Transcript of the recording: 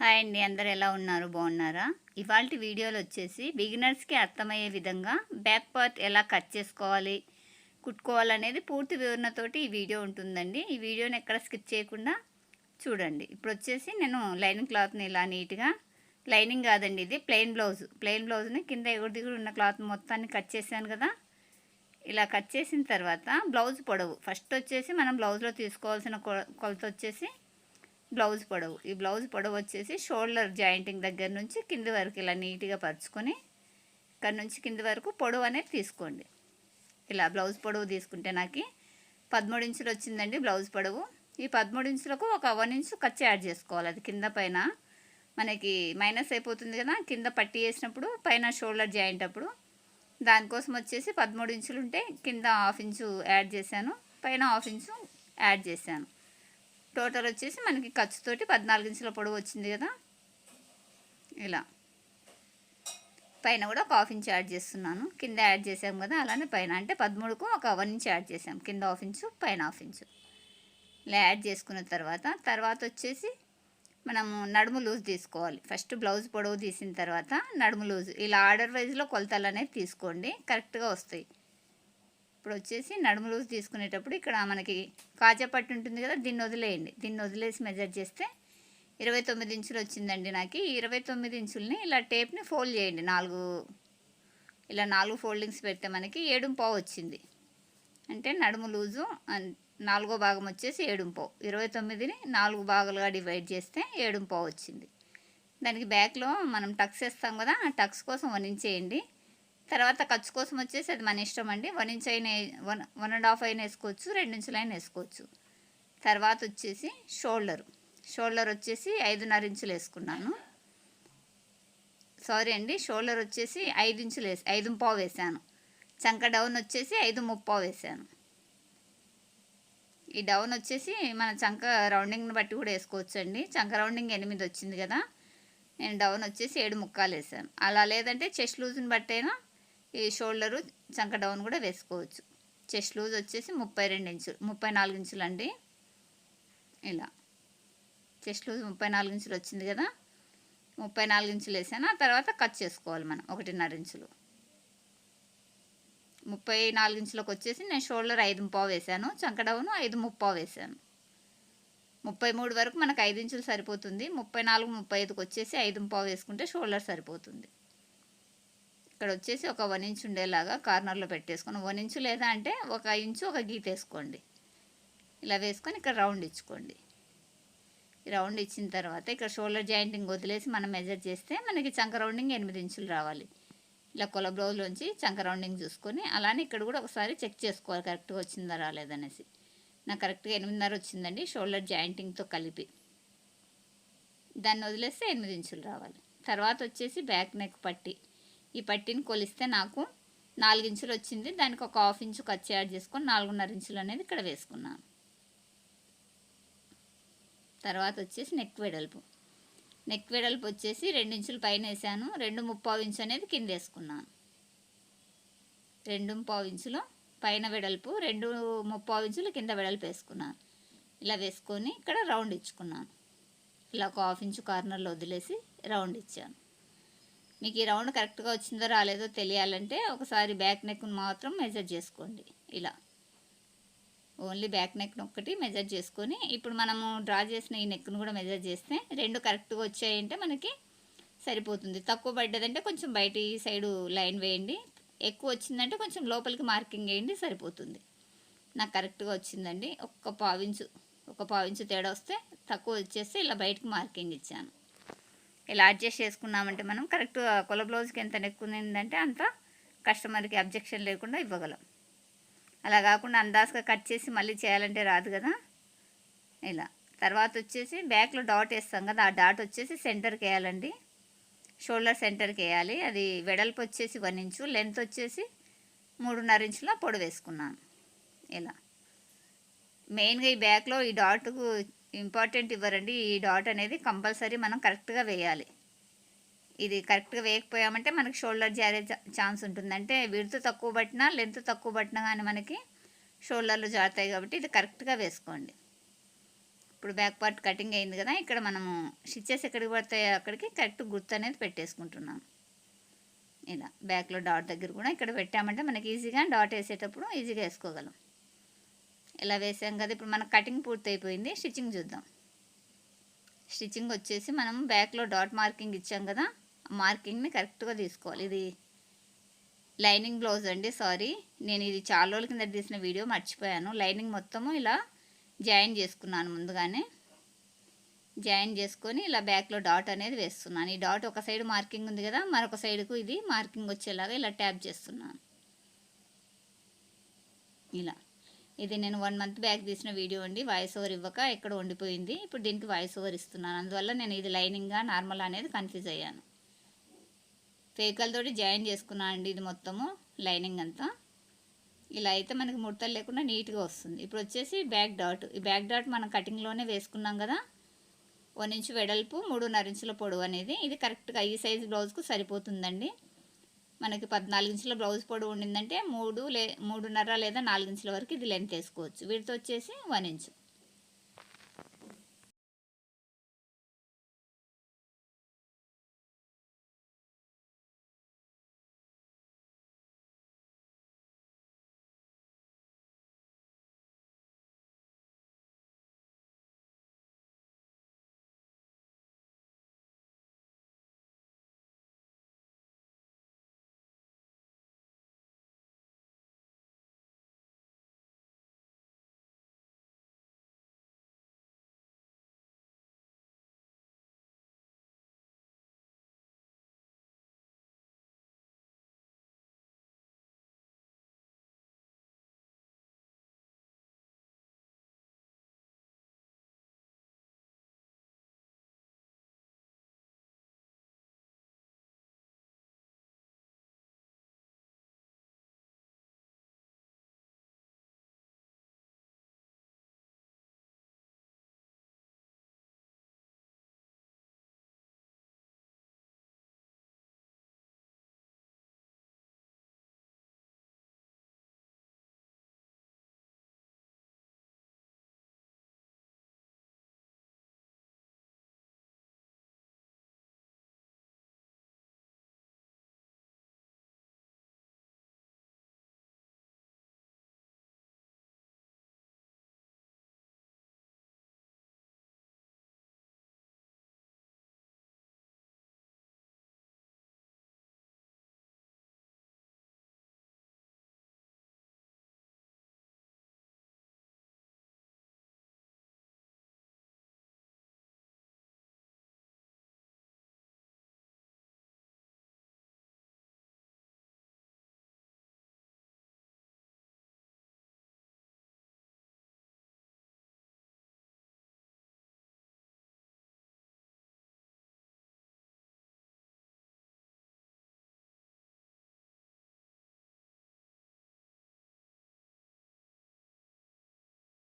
Hi అండి అందరు ఎలా ఉన్నారు? బాగున్నారా? ఇవాళ వీడియోలు వచ్చేసి బిగినర్స్కి అర్థమయ్యే విధంగా బ్యాక్ పార్ట్ ఎలా కట్ చేసుకోవాలి కుట్టుకోవాలనేది పూర్తి వివరణతోటి ఈ వీడియో ఉంటుందండి. ఈ వీడియోని ఎక్కడ స్కిప్ చేయకుండా చూడండి. ఇప్పుడు వచ్చేసి నేను లైనింగ్ క్లాత్ని ఇలా నీట్గా లైనింగ్ కాదండి ఇది ప్లెయిన్ బ్లౌజ్. ప్లెయిన్ బ్లౌజ్ని కింద ఎగురు దిగుడు ఉన్న క్లాత్ మొత్తాన్ని కట్ చేశాను కదా. ఇలా కట్ చేసిన తర్వాత బ్లౌజ్ పొడవు. ఫస్ట్ వచ్చేసి మనం బ్లౌజ్లో తీసుకోవాల్సిన కొ- కొలత వచ్చేసి బ్లౌజ్ పొడవు. ఈ బ్లౌజ్ పొడవు వచ్చేసి షోల్డర్ జాయింటింగ్ దగ్గర నుంచి కింది వరకు ఇలా నీట్గా పరుచుకొని ఇక్కడ నుంచి కింది వరకు పొడవు అనేది తీసుకోండి. ఇలా బ్లౌజ్ పొడవు తీసుకుంటే నాకు పదమూడు ఇంచులు వచ్చిందండి బ్లౌజ్ పొడవు. ఈ పదమూడు ఇంచులకు ఒక వన్ ఇంచు ఖర్చు యాడ్ చేసుకోవాలి. అది కింద పైన మనకి మైనస్ అయిపోతుంది కదా కింద పట్టి వేసినప్పుడు పైన షోల్డర్ జాయింట్ అప్పుడు. దానికోసం వచ్చేసి పదమూడు ఇంచులు ఉంటే కింద హాఫ్ ఇంచు యాడ్ చేశాను పైన హాఫ్ ఇంచు యాడ్ చేశాను. టోటల్ వచ్చేసి మనకి ఖర్చుతోటి పద్నాలుగు ఇంచుల పొడవు వచ్చింది కదా. ఇలా. పైన కూడా ఒక హాఫ్ ఇంచ్ యాడ్ చేస్తున్నాను. కింద యాడ్ చేసాం కదా అలానే పైన. అంటే పదమూడుకు ఒక వన్ ఇంచ్ యాడ్ చేసాం కింద హాఫ్ ఇంచు పైన హాఫ్ ఇంచు. ఇలా యాడ్ చేసుకున్న తర్వాత తర్వాత వచ్చేసి మనము నడుము లూజ్ తీసుకోవాలి. ఫస్ట్ బ్లౌజ్ పొడవు తీసిన తర్వాత నడుము లూజ్. ఇలా ఆర్డర్ వైజ్లో కొలతలు అనేవి తీసుకోండి. కరెక్ట్గా వస్తాయి. ఇప్పుడు వచ్చేసి నడుము లూజ్ తీసుకునేటప్పుడు ఇక్కడ మనకి కాజాపట్టు ఉంటుంది కదా దీన్ని వదిలేయండి. దీన్ని వదిలేసి మెజర్ చేస్తే ఇరవై తొమ్మిది ఇంచులు వచ్చిందండి నాకు. ఇరవై తొమ్మిది ఇంచుల్ని ఇలా టేప్ని ఫోల్డ్ చేయండి. నాలుగు ఇలా నాలుగు ఫోల్డింగ్స్ పెడితే మనకి ఏడుంపావు వచ్చింది. అంటే నడుము లూజు నాలుగో భాగం వచ్చేసి ఏడుంపావు ఇరవై తొమ్మిదిని నాలుగు భాగాలుగా డివైడ్ చేస్తే ఏడుంపావు వచ్చింది. దానికి బ్యాక్లో మనం టక్స్ వేస్తాం కదా ఆ టక్స్ కోసం వన్ ఇంచ్ వేయండి తర్వాత ఖర్చు కోసం వచ్చేసి అది మన ఇష్టం అండి. వన్ ఇంచ్ అయినా వన్ వన్ అండ్ హాఫ్ అయినా వేసుకోవచ్చు రెండు ఇంచులైనా వేసుకోవచ్చు. తర్వాత వచ్చేసి షోల్డర్. షోల్డర్ వచ్చేసి ఐదున్నర ఇంచులు వేసుకున్నాను. సారీ అండి షోల్డర్ వచ్చేసి ఐదు ఇంచులు వేసి ఐదు పావు వేసాను. చంక డౌన్ వచ్చేసి ఐదు ముప్పావు వేసాను. ఈ డౌన్ వచ్చేసి మన చంక రౌండింగ్ని బట్టి కూడా వేసుకోవచ్చు అండి చంక రౌండింగ్ ఎనిమిది వచ్చింది కదా. నేను డౌన్ వచ్చేసి ఏడు ముక్కాలు వేసాను. అలా లేదంటే చెస్ట్ లూజ్ని బట్టి అయినా ఈ షోల్డరు చంక డౌన్ కూడా వేసుకోవచ్చు. చెస్ట్ లూజ్ వచ్చేసి ముప్పై రెండు ఇంచులు ముప్పై నాలుగు ఇంచులు అండి. ఇలా. చెస్ట్ లూజ్ ముప్పై నాలుగు ఇంచులు వచ్చింది కదా. ముప్పై నాలుగు ఇంచులు వేసాను. ఆ తర్వాత కట్ చేసుకోవాలి మనం ఒకటిన్నర ఇంచులు. ముప్పై నాలుగు ఇంచులకు వచ్చేసి నేను షోల్డర్ ఐదు ముప్పావు వేసాను చంక డౌను ఐదు ముప్పావు వేసాను. ముప్పై మూడు వరకు మనకు ఐదు ఇంచులు సరిపోతుంది. ముప్పై నాలుగు ముప్పై ఐదుకి వచ్చేసి ఐదు ముప్పావు వేసుకుంటే షోల్డర్ సరిపోతుంది. ఇక్కడ వచ్చేసి ఒక వన్ ఇంచ్ ఉండేలాగా కార్నర్లో పెట్టేసుకొని వన్ ఇంచు లేదా అంటే ఒక ఇంచు ఒక గీతేసుకోండి ఇలా వేసుకొని ఇక్కడ రౌండ్ ఇచ్చుకోండి. రౌండ్ ఇచ్చిన తర్వాత ఇక్కడ షోల్డర్ జాయింటింగ్ వదిలేసి మనం మెజర్ చేస్తే మనకి చంక రౌండింగ్ ఎనిమిది ఇంచులు రావాలి. ఇలా కొల బ్లౌజ్లోంచి చంక రౌండింగ్ చూసుకొని అలానే ఇక్కడ కూడా ఒకసారి చెక్ చేసుకోవాలి కరెక్ట్గా వచ్చిందా రాలేదనేసి. నాకు కరెక్ట్గా ఎనిమిదిన్నర వచ్చిందండి షోల్డర్ జాయింటింగ్తో కలిపి. దాన్ని వదిలేస్తే ఎనిమిది ఇంచులు రావాలి. తర్వాత వచ్చేసి బ్యాక్ నెక్ పట్టి. ఈ పట్టిని కొలిస్తే నాకు నాలుగు ఇంచులు వచ్చింది. దానికి ఒక హాఫ్ ఇంచు ఖర్చు యాడ్ చేసుకొని నాలుగున్నర ఇంచులు అనేది ఇక్కడ వేసుకున్నాను. తర్వాత వచ్చేసి నెక్ వెడల్పు. నెక్ వెడల్పు వచ్చేసి రెండు ఇంచులు పైన వేసాను. రెండు ముప్పావు ఇంచు అనేది కింద వేసుకున్నాను. రెండు ముప్పావు ఇంచులు పైన వెడల్పు రెండు ముప్పావు ఇంచులు కింద వెడల్పు వేసుకున్నాను. ఇలా వేసుకొని ఇక్కడ రౌండ్ ఇచ్చుకున్నాను. ఇలా ఒక హాఫ్ ఇంచు కార్నర్లో వదిలేసి రౌండ్ ఇచ్చాను. మీకు ఈ రౌండ్ కరెక్ట్గా వచ్చిందో రాలేదో తెలియాలంటే ఒకసారి బ్యాక్ నెక్ను మాత్రం మెజర్ చేసుకోండి. ఇలా. ఓన్లీ బ్యాక్ నెక్ను ఒక్కటి మెజర్ చేసుకొని ఇప్పుడు మనము డ్రా చేసిన ఈ నెక్ను కూడా మెజర్ చేస్తే రెండు కరెక్ట్గా వచ్చాయంటే మనకి సరిపోతుంది. తక్కువ పడ్డదంటే కొంచెం బయటి సైడు లైన్ వేయండి. ఎక్కువ వచ్చిందంటే కొంచెం లోపలికి మార్కింగ్ వేయండి సరిపోతుంది. నాకు కరెక్ట్గా వచ్చిందండి. ఒక్క పావించు ఒక పావించు తేడా వస్తే తక్కువ వచ్చేస్తే ఇలా బయటకు మార్కింగ్ ఇచ్చాను. ఇలా అడ్జస్ట్ చేసుకున్నామంటే మనం కరెక్ట్ కొల బ్లౌజ్కి ఎంత నెక్కుందంటే అంత కస్టమర్కి అబ్జెక్షన్ లేకుండా ఇవ్వగలం. అలా కాకుండా అందాజుగా కట్ చేసి మళ్ళీ చేయాలంటే రాదు కదా? ఇలా. తర్వాత వచ్చేసి బ్యాక్లో డాట్ వేస్తాం కదా ఆ డాట్ వచ్చేసి సెంటర్కి వేయాలండి. షోల్డర్ సెంటర్కి వేయాలి. అది వెడల్పు వచ్చేసి వన్ ఇంచు లెంత్ వచ్చేసి మూడున్నర ఇంచుల పొడి వేసుకున్నాను. ఇలా. మెయిన్గా ఈ బ్యాక్లో ఈ డాట్కు ఇంపార్టెంట్ ఇవ్వరండి. ఈ డాట్ అనేది కంపల్సరీ మనం కరెక్ట్గా వేయాలి. ఇది కరెక్ట్గా వేయకపోయామంటే మనకి షోల్డర్ జారే ఛాన్స్ ఉంటుంది. అంటే విడుతు తక్కువ పట్టినా లెంత్ తక్కువ పట్టినా కానీ మనకి షోల్డర్లు జారుతాయి కాబట్టి ఇది కరెక్ట్గా వేసుకోండి. ఇప్పుడు బ్యాక్ పార్ట్ కటింగ్ అయింది కదా ఇక్కడ మనము స్టిచ్చెస్ ఎక్కడికి పడతాయో అక్కడికి కరెక్ట్ గుర్తు అనేది పెట్టేసుకుంటున్నాం ఇలా బ్యాక్లో డాట్ దగ్గర కూడా ఇక్కడ పెట్టామంటే మనకి ఈజీగా డాట్ వేసేటప్పుడు ఈజీగా వేసుకోగలం. ఇలా వేసాం కదా ఇప్పుడు మన కటింగ్ పూర్తయిపోయింది స్టిచ్చింగ్ చూద్దాం. స్టిచ్చింగ్ వచ్చేసి మనం బ్యాక్లో డాట్ మార్కింగ్ ఇచ్చాం కదా మార్కింగ్ని కరెక్ట్గా తీసుకోవాలి. ఇది లైనింగ్ బ్లౌజ్ అండి సారీ. నేను ఇది చాలా రోజుల కింద తీసిన వీడియో మర్చిపోయాను. లైనింగ్ మొత్తము ఇలా జాయిన్ చేసుకున్నాను ముందుగానే. జాయిన్ చేసుకొని ఇలా బ్యాక్లో డాట్ అనేది వేస్తున్నాను. ఈ డాట్ ఒక సైడ్ మార్కింగ్ ఉంది కదా మరొక సైడ్కు ఇది మార్కింగ్ వచ్చేలాగా ఇలా ట్యాప్ చేస్తున్నాను. ఇలా. ఇది నేను వన్ మంత్ బ్యాక్ తీసిన వీడియో అండి. వాయిస్ ఓవర్ ఇవ్వక ఎక్కడ ఉండిపోయింది. ఇప్పుడు దీనికి వాయిస్ ఓవర్ ఇస్తున్నాను. అందువల్ల నేను ఇది లైనింగ్గా నార్మల్ అనేది కన్ఫ్యూజ్ అయ్యాను. తోటి జాయిన్ చేసుకున్నాను అండి ఇది మొత్తము లైనింగ్ అంతా. ఇలా అయితే మనకి ముడతలు లేకుండా నీట్గా వస్తుంది. ఇప్పుడు వచ్చేసి బ్యాక్ డాట్ ఈ బ్యాక్ డాట్ మనం కటింగ్లోనే వేసుకున్నాం కదా. వన్ ఇంచు వెడల్పు మూడున్నర ఇంచుల పొడవు అనేది. ఇది కరెక్ట్గా ఈ సైజ్ బ్లౌజ్కు సరిపోతుందండి. మనకి పద్నాలుగు ఇంచుల బ్లౌజ్ పొడవు ఉండిందంటే మూడు లే మూడున్నర లేదా నాలుగు ఇంచుల వరకు ఇది లెంత్ వేసుకోవచ్చు. వీటితో వచ్చేసి వన్ ఇంచు